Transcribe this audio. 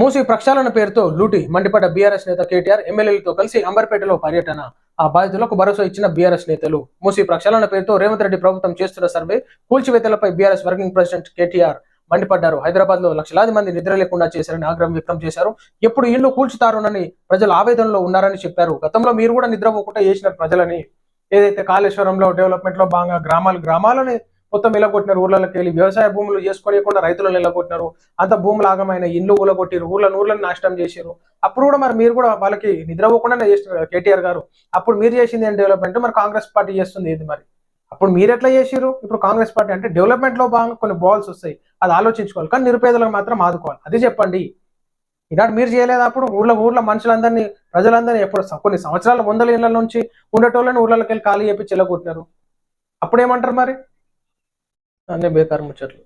మూసి ప్రక్షాళన పేరుతో లూటి మండిపడ్డ బీఆర్ఎస్ నేత కేటీఆర్ ఎమ్మెల్యేలతో కలిసి అంబర్పేటలో పర్యటన. ఆ బాధితులకు భరోసా ఇచ్చిన బీఆర్ఎస్ నేతలు. మూసి ప్రక్షాళన పేరుతో రేవంత్ రెడ్డి ప్రభుత్వం చేస్తున్న సర్వే కూల్చివేతలపై బీఆర్ఎస్ వర్కింగ్ ప్రెసిడెంట్ కేటీఆర్ మండిపడ్డారు. హైదరాబాద్లో లక్షలాది మంది నిద్ర లేకుండా చేశారని ఆగ్రహం వ్యక్తం చేశారు. ఎప్పుడు ఇల్లు కూల్చుతారోనని ప్రజలు ఆవేదనలో ఉన్నారని చెప్పారు. గతంలో మీరు కూడా నిద్రపోకుండా చేసిన ప్రజలని ఏదైతే కాళేశ్వరంలో డెవలప్మెంట్లో భాగంగా గ్రామాలు గ్రామాలని మొత్తం నిలగొట్టినారు ఊర్లలోకి వెళ్ళి వ్యవసాయ భూములు చేసుకోలేకుండా రైతులను నిలగొట్టినారు. అంత భూములు ఆగమైన ఇల్లు ఊలగొట్టిరు ఊర్ల ఊర్లను నాశనం చేశారు అప్పుడు కూడా మరి మీరు కూడా వాళ్ళకి నిద్రపోకుండానే చేస్తున్నారు కదా కేటీఆర్ గారు. అప్పుడు మీరు చేసింది ఏం డెవలప్మెంట్ మరి కాంగ్రెస్ పార్టీ చేస్తుంది ఏది మరి? అప్పుడు మీరు ఎట్లా చేసిరు ఇప్పుడు కాంగ్రెస్ పార్టీ అంటే డెవలప్మెంట్లో భాగంగా కొన్ని బాల్స్ వస్తాయి. అది ఆలోచించుకోవాలి. కానీ నిరుపేదలకు మాత్రం ఆదుకోవాలి. అది చెప్పండి. ఈనాడు మీరు చేయలేదు అప్పుడు? ఊర్లో ఊర్లో మనుషులందరినీ ప్రజలందరినీ ఎప్పుడు కొన్ని సంవత్సరాల వందల ఇళ్ళ నుంచి ఉండేటోళ్ళని ఊళ్ళకి వెళ్ళి ఖాళీ చెప్పి చెల్లగొట్టినారు. అప్పుడు ఏమంటారు మరి? అన్నీ బేకారు ముచ్చట్లు